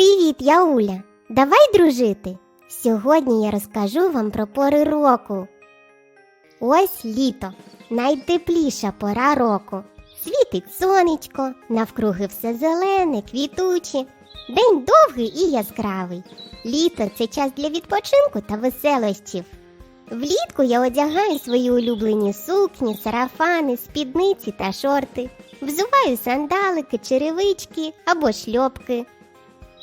Привіт, я Уля. Давай дружити. Сьогодні я розкажу вам про пори року. Ось літо, найтепліша пора року. Світить сонечко, навкруги все зелене, квітуче. День довгий і яскравий. Літо це час для відпочинку та веселощів. Влітку я одягаю свої улюблені сукні, сарафани, спідниці та шорти. Взуваю сандалики, черевички або шльопки.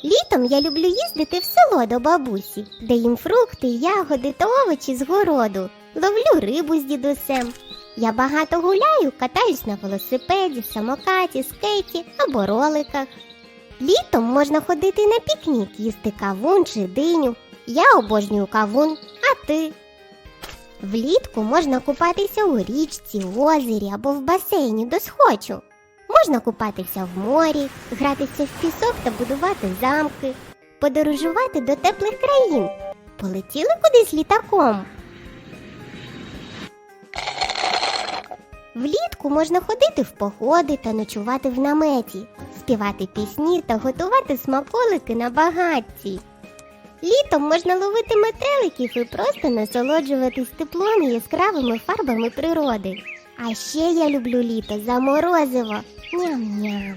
Літом я люблю їздити в село до бабусі, де їм фрукти, ягоди та овочі з городу. Ловлю рибу з дідусем. Я багато гуляю, катаюсь на велосипеді, самокаті, скейті або роликах. Літом можна ходити на пікнік, їсти кавун чи диню. Я обожнюю кавун, а ти? Влітку можна купатися у річці, озері або в басейні до схочу. Можна купатися в морі, гратися в пісок та будувати замки, подорожувати до теплих країн. Полетіли кудись літаком. Влітку можна ходити в походи та ночувати в наметі, співати пісні та готувати смаколики на багатці. Літом можна ловити метеликів і просто насолоджуватись теплом і яскравими фарбами природи. А ще я люблю літо за морозиво. Ням-ням.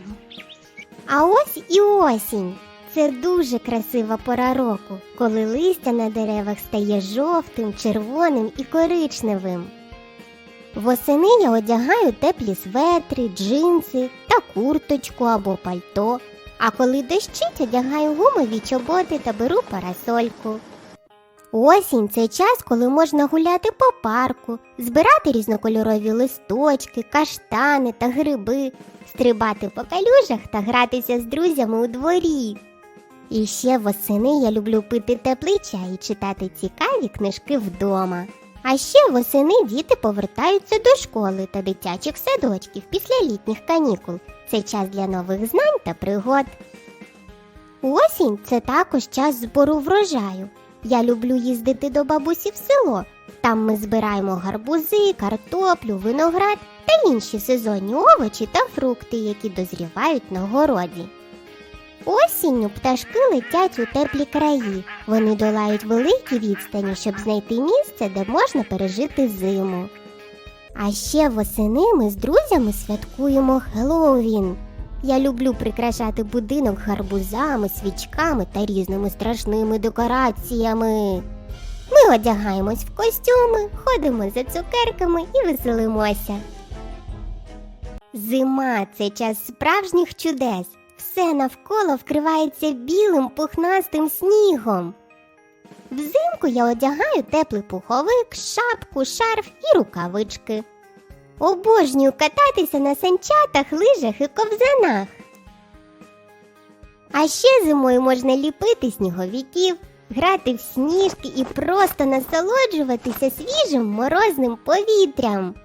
А ось і осінь. Це дуже красива пора року, коли листя на деревах стає жовтим, червоним і коричневим. Восени я одягаю теплі светри, джинси та курточку або пальто. А коли дощить, одягаю гумові чоботи та беру парасольку. Осінь це час, коли можна гуляти по парку, збирати різнокольорові листочки, каштани та гриби, стрибати по калюжах та гратися з друзями у дворі. І ще восени я люблю пити теплий чай і читати цікаві книжки вдома. А ще восени діти повертаються до школи та дитячих садочків після літніх канікул. Це час для нових знань та пригод. Осінь це також час збору врожаю. Я люблю їздити до бабусі в село. Там ми збираємо гарбузи, картоплю, виноград та інші сезонні овочі та фрукти, які дозрівають на городі. Осінню пташки летять у теплі краї. Вони долають великі відстані, щоб знайти місце, де можна пережити зиму. А ще восени ми з друзями святкуємо Хеллоуін. Я люблю прикрашати будинок гарбузами, свічками та різними страшними декораціями. Ми одягаємось в костюми, ходимо за цукерками і веселимося. Зима це час справжніх чудес. Все навколо вкривається білим пухнастим снігом. Взимку я одягаю теплий пуховик, шапку, шарф і рукавички. Обожнюю кататися на санчатах, лижах і ковзанах. А ще зимою можна ліпити сніговиків, грати в сніжки і просто насолоджуватися свіжим морозним повітрям.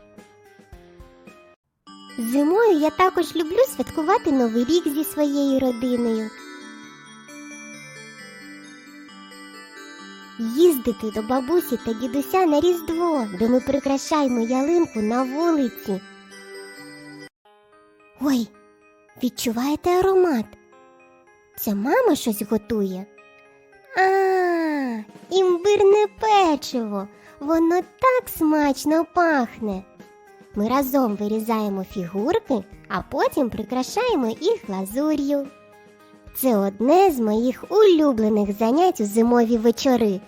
Зимою я також люблю святкувати Новий рік зі своєю родиною. Їздити до бабусі та дідуся на Різдво, де ми прикрашаємо ялинку на вулиці. Ой, відчуваєте аромат? Це мама щось готує. А, імбирне печиво. Воно так смачно пахне. Ми разом вирізаємо фігурки, а потім прикрашаємо їх глазур'ю. Це одне з моїх улюблених занять у зимові вечори.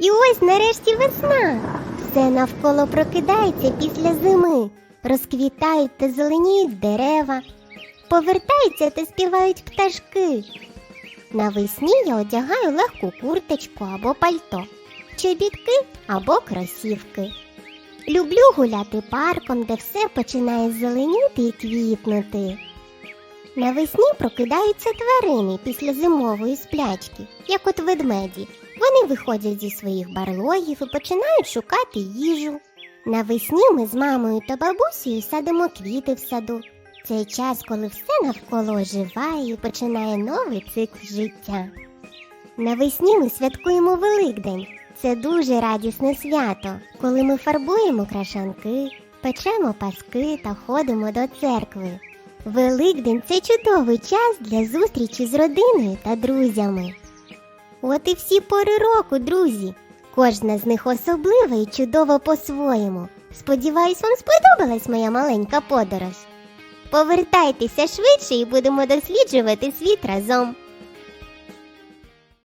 І ось нарешті весна. Все навколо прокидається після зими, розквітають та зеленіють дерева, повертаються та співають пташки. Навесні я одягаю легку курточку або пальто, чобітки або кросівки. Люблю гуляти парком, де все починає зеленіти і квітнути. Навесні прокидаються тварини після зимової сплячки, як от ведмеді. Вони виходять зі своїх барлогів і починають шукати їжу. Навесні ми з мамою та бабусею садимо квіти в саду. Це час, коли все навколо оживає і починає новий цикл життя. Навесні ми святкуємо Великдень. Це дуже радісне свято, коли ми фарбуємо крашанки, печемо паски та ходимо до церкви. Великдень це чудовий час для зустрічі з родиною та друзями. От і всі пори року, друзі. Кожна з них особлива і чудова по-своєму. Сподіваюсь, вам сподобалась моя маленька подорож. Повертайтеся швидше і будемо досліджувати світ разом.